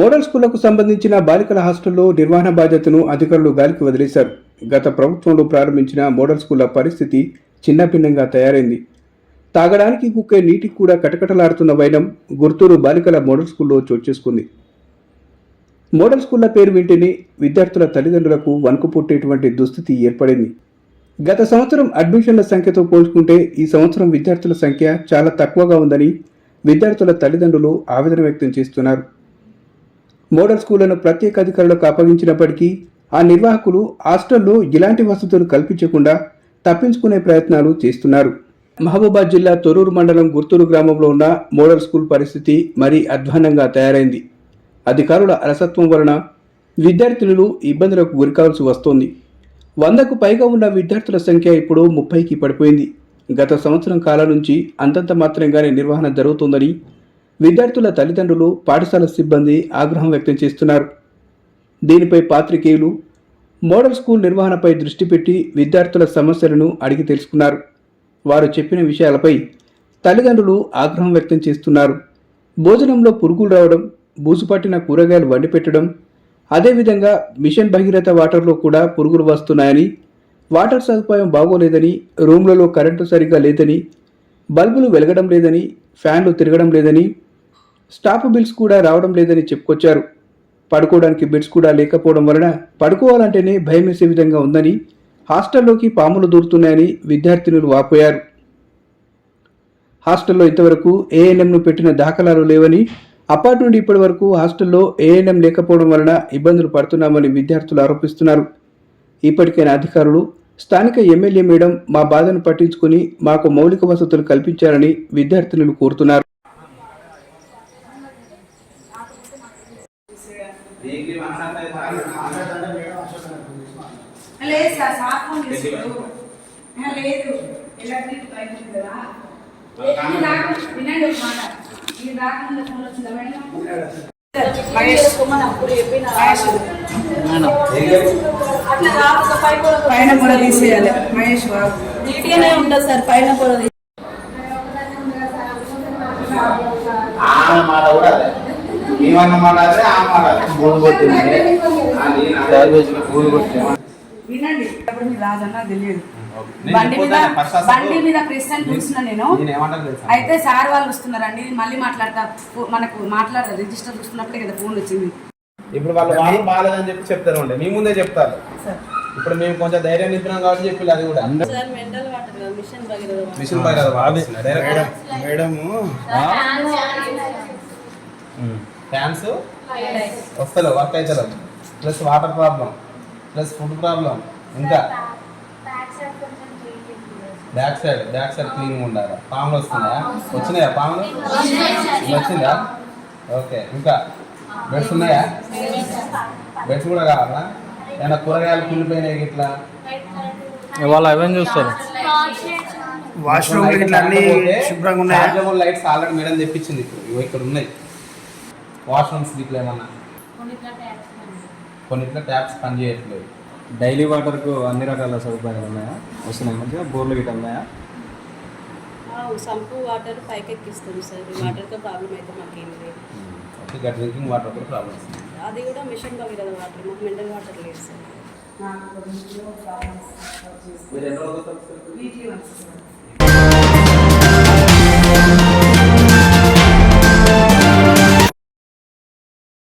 Model స్కూళ్ళకు సంబంధించిన బాలికల హాస్టల్లో నిర్వహణ బాధ్యతను అధికారులు గాలికి వదిలేశారు. గత ప్రభుత్వంలో ప్రారంభించిన మోడల్ స్కూళ్ళ పరిస్థితి చిన్నభిన్నంగా తయారైంది. తాగడానికి కుక్కే నీటికి కూడా కటకటలాడుతున్న వైనం గుర్తూరు బాలికల మోడల్ స్కూల్లో చోటు చేసుకుంది. మోడల్ స్కూళ్ళ పేరు వింటేనే విద్యార్థుల తల్లిదండ్రులకు వణుకు పుట్టేటువంటి దుస్థితి ఏర్పడింది. గత సంవత్సరం అడ్మిషన్ల సంఖ్యతో పోల్చుకుంటే ఈ సంవత్సరం విద్యార్థుల సంఖ్య చాలా తక్కువగా ఉందని విద్యార్థుల తల్లిదండ్రులు ఆవేదన వ్యక్తం చేస్తున్నారు. మోడల్ స్కూళ్ళను ప్రత్యేక అధికారులకు అప్పగించినప్పటికీ ఆ నిర్వాహకులు హాస్టల్లో ఇలాంటి వసతులు కల్పించకుండా తప్పించుకునే ప్రయత్నాలు చేస్తున్నారు. మహబూబాద్ జిల్లా తొరూరు మండలం గుర్తూరు గ్రామంలో ఉన్న మోడల్ స్కూల్ పరిస్థితి మరీ అధ్వాన్నంగా తయారైంది. అధికారుల అలసత్వం వలన విద్యార్థినులు ఇబ్బందులకు గురికావాల్సి వస్తోంది. వందకు పైగా ఉన్న విద్యార్థుల సంఖ్య ఇప్పుడు ముప్పైకి పడిపోయింది. గత సంవత్సరం కాలం నుంచి అంతంత మాత్రంగానే నిర్వహణ జరుగుతోందని విద్యార్థుల తల్లిదండ్రులు పాఠశాల సిబ్బంది ఆగ్రహం వ్యక్తం చేస్తున్నారు. దీనిపై పాత్రికేయులు మోడల్ స్కూల్ నిర్వహణపై దృష్టి పెట్టి విద్యార్థుల సమస్యలను అడిగి తెలుసుకున్నారు. వారు చెప్పిన విషయాలపై తల్లిదండ్రులు ఆగ్రహం వ్యక్తం చేస్తున్నారు. భోజనంలో పురుగులు రావడం బూసుపట్టిన కూరగాయలు వండి పెట్టడం అదేవిధంగా మిషన్ భగీరథ వాటర్లో కూడా పురుగులు వస్తున్నాయని వాటర్ సదుపాయం బాగోలేదని రూమ్లలో కరెంటు సరిగ్గా లేదని బల్బులు వెలగడం లేదని ఫ్యాన్లు తిరగడం లేదని స్టాఫ్ బిల్స్ కూడా రావడం లేదని చెప్పుకొచ్చారు. పడుకోవడానికి బెడ్స్ కూడా లేకపోవడం వలన పడుకోవాలంటేనే భయం వేసే విధంగా ఉందని హాస్టల్లోకి పాములు దూరుతున్నాయని విద్యార్థినులు వాపోయారు. హాస్టల్లో ఇంతవరకు ఏఎన్ఎంను పెట్టిన దాఖలాలు లేవని అప్పటి నుండి ఇప్పటి వరకు హాస్టల్లో ఏఎన్ఎం లేకపోవడం వలన ఇబ్బందులు పడుతున్నామని విద్యార్థులు ఆరోపిస్తున్నారు. ఇప్పటికైనా అధికారులు స్థానిక ఎమ్మెల్యే మేడం మా బాధను పట్టించుకుని మాకు మౌలిక వసతులు కల్పించాలని విద్యార్థినులు కోరుతున్నారు. లేదు సార్ సార్ ఫోన్ చేసిండు ఆ, లేదు. ఎలక్ట్రిక్ పైప్ ఉంది కదా. ఇది రాకుండా వినండి ఒక మాట. ఇది రాకుండా ఫోన్ వచ్చిందా మేడం? మహేష్ మహేష్ అట్లా రాకుండా పైన కూడా తీసేయాలి. మహేష్ బాబు. నీట్గానే ఉంటుంది సార్ పైన కూడా వినండి అప్పుడు మీరు రాజన్న తెలియదు నేను బండి మీద బండి మీద క్రిస్టియన్ చూస్తున్నా నేను. అయితే సార్ వాళ్ళు వస్తున్నారండి మళ్ళీ మాట్లాడతా. మనకు మాట్లాడ రిజిస్టర్ చూస్తున్నప్పుడే కదా ఫోన్ వచ్చింది. ఇప్పుడు వాళ్ళు వాళ్ళు బాగాలేదని చెప్పి చెప్తారు ఉండే మీ ముందే చెప్తారు. సార్. ఇప్పుడు మేము కొంచెం ధైర్యం నింపినాం కాబట్టి చెప్పి అది కూడా. సార్ మెంటల్ వాటర్ కదా మిషన్ మేడము ఫ్యాన్స్ వస్తలేవు work అవుతలేవు plus water problem plus food problem ఇంకా? Back side back side clean ఉండాలి? పాములు వస్తున్నాయా వచ్చినాయా పాములు వచ్చిందా? ఓకే ఇంకా? బెడ్స్ ఉన్నాయా? బెడ్స్ కూడా కావాలా? ఏమైనా కూరగాయలు కుళ్ళిపోయినాయి ఇట్లా వాళ్ళు అవన్నీ చూస్తారు. వాష్రూమ్ ఇట్లా అన్ని శుభ్రంగా ఉన్నాయా? చార్జబుల్ లైట్స్ ఆల్రెడీ మేడం తెప్పించింది ఇప్పుడు. ఇక్కడ ఉన్నాయి. వాష్రూమ్స్ ఇట్లా ఏమన్నా? కొన్నిట్లో ట్యాప్స్ పని చేయట్లేదు. డైలీ వాటర్కు అన్ని రకాల సదుపాయాలు ఉన్నాయా? వస్తున్నాయి మంచిగా? బోర్లు గిట్ట ఉన్నాయా? సంపు వాటర్ పైకి ఎక్కిస్తాం సార్ వాటర్తో ప్రాబ్లం అయితే మాకేం లేదు. ఇక డ్రింకింగ్ వాటర్ కూడా ప్రాబ్లమ్స్ అది కూడా మిషన్ భగీరథ వాటర్ మాకు మెంటల్ వాటర్ లేదు సార్. మీరు ఎన్ని రోజులు